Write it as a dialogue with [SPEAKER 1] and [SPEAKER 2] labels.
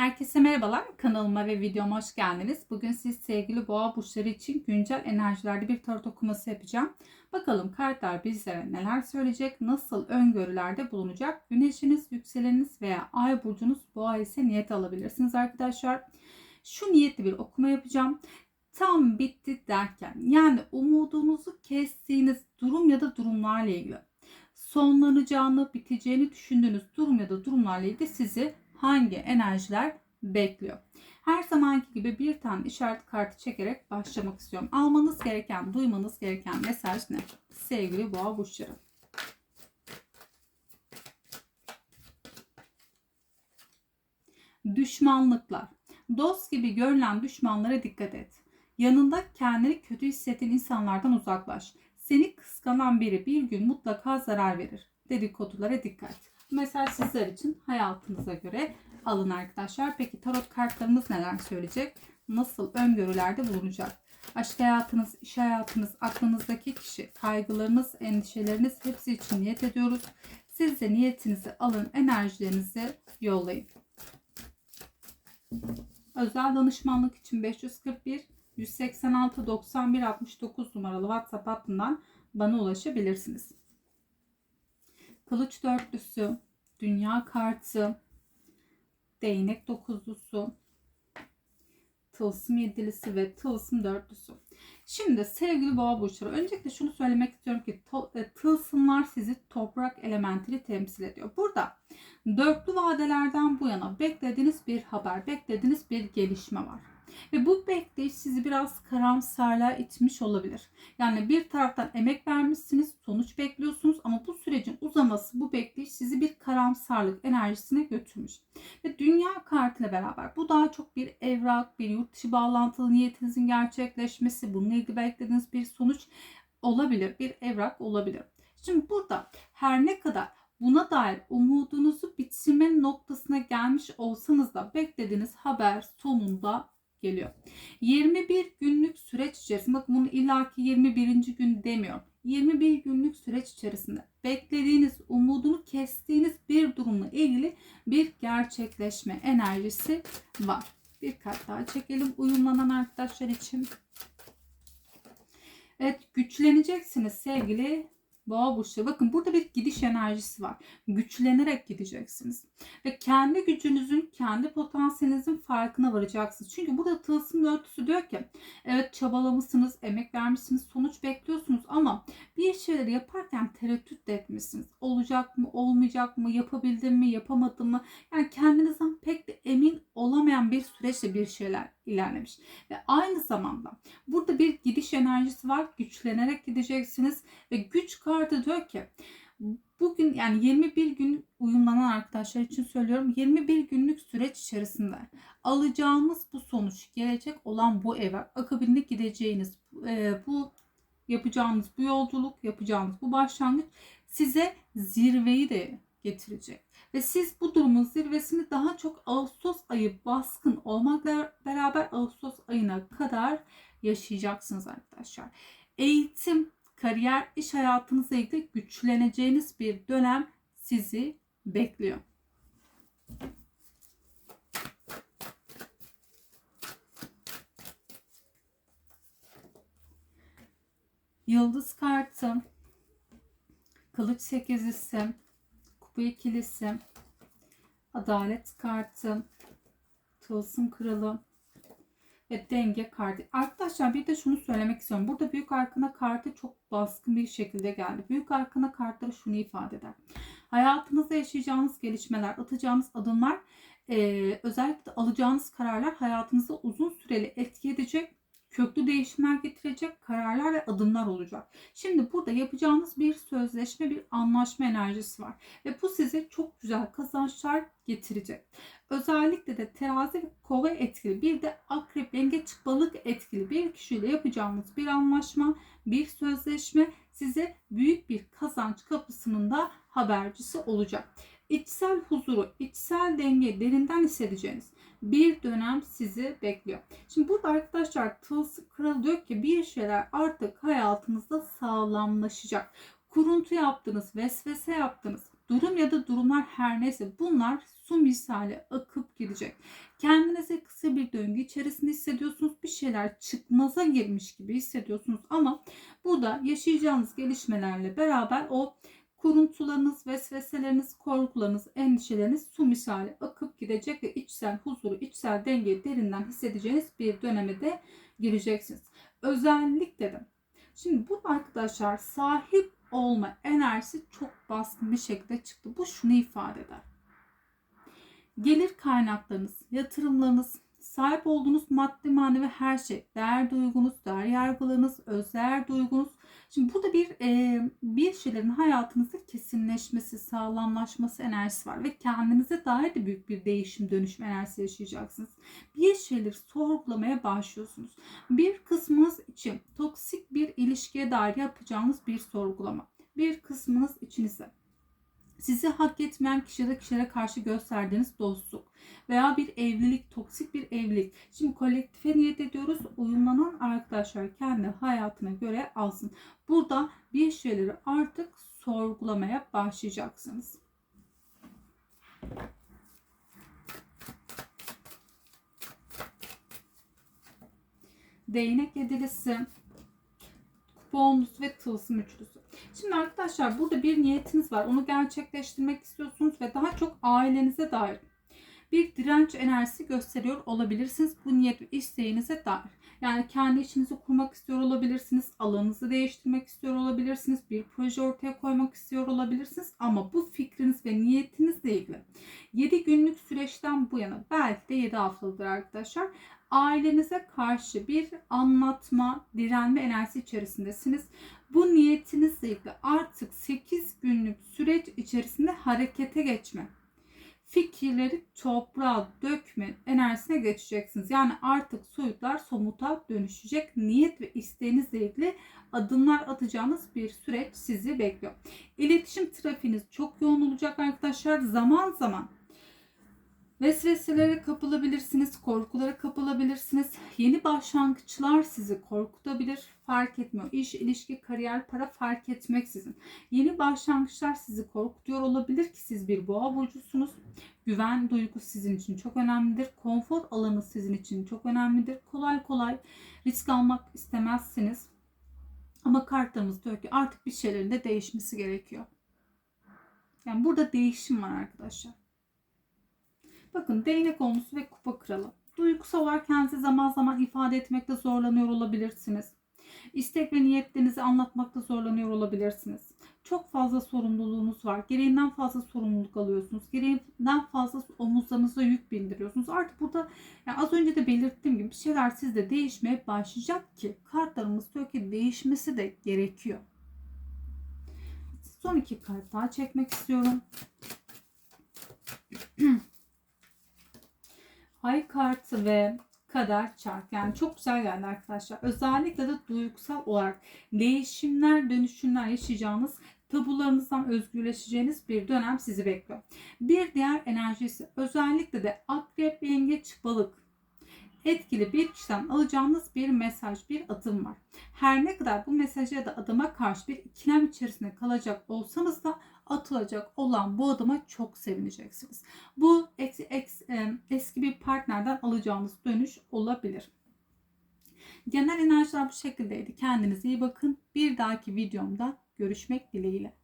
[SPEAKER 1] Herkese merhabalar. Kanalıma ve videoma hoş geldiniz. Bugün siz sevgili boğa burçları için güncel enerjilerde bir tarot okuması yapacağım. Bakalım kartlar bizlere neler söyleyecek, nasıl öngörülerde bulunacak. Güneşiniz, yükseleniniz veya ay burcunuz boğa ise niyet alabilirsiniz arkadaşlar. Şu niyetli bir okuma yapacağım. Tam bitti derken yani umudunuzu kestiğiniz durum ya da durumlarla ilgili sonlanacağını, biteceğini düşündüğünüz durum ya da durumlarla ilgili sizi hangi enerjiler bekliyor? Her zamanki gibi bir tane işaret kartı çekerek başlamak istiyorum. Almanız gereken, duymanız gereken mesaj ne? Sevgili boğa burçları. Düşmanlıklar. Dost gibi görülen düşmanlara dikkat et. Yanında kendini kötü hissettiğin insanlardan uzaklaş. Seni kıskanan biri bir gün mutlaka zarar verir. Dedikodulara dikkat. Mesaj sizler için hayatınıza göre alın arkadaşlar. Peki tarot kartlarımız neler söyleyecek? Nasıl öngörülerde bulunacak? Aşk hayatınız, iş hayatınız, aklınızdaki kişi, kaygılarınız, endişeleriniz hepsi için niyet ediyoruz. Siz de niyetinizi alın, enerjilerinizi yollayın. Özel danışmanlık için 541 186 91 69 numaralı WhatsApp hattından bana ulaşabilirsiniz. Kılıç dörtlüsü, dünya kartı, değnek dokuzlusu, tılsım yedilisi ve tılsım dörtlüsü. Şimdi sevgili boğa burçları öncelikle şunu söylemek istiyorum ki e, tılsımlar sizi toprak elementini temsil ediyor. Burada dörtlü vadelerden bu yana beklediğiniz bir haber, beklediğiniz bir gelişme var. Ve bu bekleyiş sizi biraz karamsarlığa itmiş olabilir. Yani bir taraftan emek vermişsiniz, sonuç bekliyorsunuz ama bu sürecin uzaması, bu bekleyiş sizi bir karamsarlık enerjisine götürmüş. Ve dünya kartıyla beraber bu daha çok bir evrak, bir yurt dışı bağlantılı niyetinizin gerçekleşmesi, bununla ilgili beklediğiniz bir sonuç olabilir, bir evrak olabilir. Şimdi burada her ne kadar buna dair umudunuzu bitirme noktasına gelmiş olsanız da beklediğiniz haber sonunda geliyor. 21 günlük süreç içerisinde bakın bunu illaki 21. gün demiyorum. 21 günlük süreç içerisinde beklediğiniz, umudunu kestiğiniz bir durumla ilgili bir gerçekleşme enerjisi var. Bir kart daha çekelim uyumlanan arkadaşlar için. Evet güçleneceksiniz sevgili Boğa burçları. Bakın burada bir gidiş enerjisi var. Güçlenerek gideceksiniz. Ve kendi gücünüzün, kendi potansiyelinizin farkına varacaksınız. Çünkü burada tılsım örtüsü diyor ki evet çabalamışsınız, emek vermişsiniz, sonuç bekliyorsunuz ama bir şeyleri yaparken tereddüt de etmişsiniz. Olacak mı, olmayacak mı, yapabildim mi, yapamadım mı? Yani kendinizden pek de emin olamayan bir süreçte bir şeyler ilerlemiş. Ve aynı zamanda burada bir gidiş enerjisi var. Güçlenerek gideceksiniz ve güç kartı diyor ki bugün yani 21 gün uyumlanan arkadaşlar için söylüyorum 21 günlük süreç içerisinde alacağınız bu sonuç gelecek olan bu eve akabinde gideceğiniz e, bu yapacağınız bu yolculuk yapacağınız bu başlangıç size zirveyi de getirecek. Ve siz bu durumun zirvesini daha çok Ağustos ayı baskın olmakla beraber Ağustos ayına kadar yaşayacaksınız arkadaşlar. Eğitim, kariyer, iş hayatınızla ilgili güçleneceğiniz bir dönem sizi bekliyor. Yıldız kartı, kılıç sekizlisi, kupa ikilisi, adalet kartı, tılsım kralı ve denge kartı. Arkadaşlar bir de şunu söylemek istiyorum. Burada büyük arkana kartı çok baskın bir şekilde geldi. Büyük arkana kartları şunu ifade eder. Hayatınızda yaşayacağınız gelişmeler, atacağınız adımlar, e, özellikle alacağınız kararlar hayatınızda uzun süreli etki edecek köklü değişimler getirecek kararlar ve adımlar olacak. Şimdi burada yapacağınız bir sözleşme, bir anlaşma enerjisi var. Ve bu size çok güzel kazançlar getirecek. Özellikle de terazi ve kova etkili bir de akrep, yengeç, balık etkili bir kişiyle yapacağınız bir anlaşma, bir sözleşme size büyük bir kazanç kapısının da habercisi olacak. İçsel huzuru, içsel denge derinden hissedeceğiniz bir dönem sizi bekliyor. Şimdi burada arkadaşlar tılsı kral diyor ki bir şeyler artık hayatınızda sağlamlaşacak. Kuruntu yaptınız, vesvese yaptınız, Durum ya da durumlar her neyse bunlar su misali akıp gidecek. Kendinizi kısa bir döngü içerisinde hissediyorsunuz. Bir şeyler çıkmaza girmiş gibi hissediyorsunuz ama burada yaşayacağınız gelişmelerle beraber o kuruntularınız, vesveseleriniz, korkularınız, endişeleriniz su misali akıp gidecek ve içsel huzuru, içsel dengeyi derinden hissedeceğiniz bir döneme de gireceksiniz. Özellikle de şimdi bu arkadaşlar sahip olma enerjisi çok baskın bir şekilde çıktı. Bu şunu ifade eder. Gelir kaynaklarınız, yatırımlarınız, sahip olduğunuz maddi manevi her şey, değer duygunuz, değer yargılarınız, özler duygunuz. Şimdi burada bir e, bir şeylerin hayatınızda kesinleşmesi, sağlamlaşması enerjisi var ve kendinize dair de büyük bir değişim, dönüşüm enerjisi yaşayacaksınız. Bir şeyleri sorgulamaya başlıyorsunuz. Bir kısmınız için toksik bir ilişkiye dair yapacağınız bir sorgulama. Bir kısmınız için ise sizi hak etmeyen kişilere kişilere karşı gösterdiğiniz dostluk veya bir evlilik, toksik bir evlilik. Şimdi kolektife niyet ediyoruz. Uyumlanan arkadaşlar kendi hayatına göre alsın. Burada bir şeyleri artık sorgulamaya başlayacaksınız. Değnek yedilisi, kupa ve tılsım üçlüsü. Şimdi arkadaşlar burada bir niyetiniz var. Onu gerçekleştirmek istiyorsunuz ve daha çok ailenize dair bir direnç enerjisi gösteriyor olabilirsiniz. Bu niyet isteğinize dair. Yani kendi işinizi kurmak istiyor olabilirsiniz. Alanınızı değiştirmek istiyor olabilirsiniz. Bir proje ortaya koymak istiyor olabilirsiniz. Ama bu fikriniz ve niyetinizle ilgili 7 günlük süreçten bu yana belki de 7 haftadır arkadaşlar ailenize karşı bir anlatma, direnme enerjisi içerisindesiniz. Bu niyetinizle ilgili artık 8 günlük süreç içerisinde harekete geçme, fikirleri toprağa dökme enerjisine geçeceksiniz. Yani artık soyutlar somuta dönüşecek. Niyet ve isteğinizle ilgili adımlar atacağınız bir süreç sizi bekliyor. İletişim trafiğiniz çok yoğun olacak arkadaşlar. Zaman zaman Vesveselere kapılabilirsiniz, korkulara kapılabilirsiniz. Yeni başlangıçlar sizi korkutabilir, fark etmiyor. İş, ilişki, kariyer, para fark etmeksizin. Yeni başlangıçlar sizi korkutuyor olabilir ki siz bir boğa burcusunuz. Güven duygusu sizin için çok önemlidir. Konfor alanı sizin için çok önemlidir. Kolay kolay risk almak istemezsiniz. Ama kartlarımız diyor ki artık bir şeylerin de değişmesi gerekiyor. Yani burada değişim var arkadaşlar. Bakın değnek olmusu ve kupa kralı. Duygusal olarak kendinizi zaman zaman ifade etmekte zorlanıyor olabilirsiniz. İstek ve niyetlerinizi anlatmakta zorlanıyor olabilirsiniz. Çok fazla sorumluluğunuz var. Gereğinden fazla sorumluluk alıyorsunuz. Gereğinden fazla omuzlarınıza yük bindiriyorsunuz. Artık burada yani az önce de belirttiğim gibi bir şeyler sizde değişmeye başlayacak ki kartlarımız diyor ki değişmesi de gerekiyor. Son iki kart daha çekmek istiyorum. ay kartı ve kader çark. Yani çok güzel geldi arkadaşlar. Özellikle de duygusal olarak değişimler, dönüşümler yaşayacağınız tabularınızdan özgürleşeceğiniz bir dönem sizi bekliyor. Bir diğer enerjisi özellikle de akrep, yengeç, balık etkili bir kişiden alacağınız bir mesaj, bir adım var. Her ne kadar bu mesaja da adıma karşı bir ikilem içerisinde kalacak olsanız da atılacak olan bu adıma çok sevineceksiniz. Bu eksi, eksi, eski bir partnerden alacağınız dönüş olabilir. Genel enerjiler bu şekildeydi. Kendinize iyi bakın. Bir dahaki videomda görüşmek dileğiyle.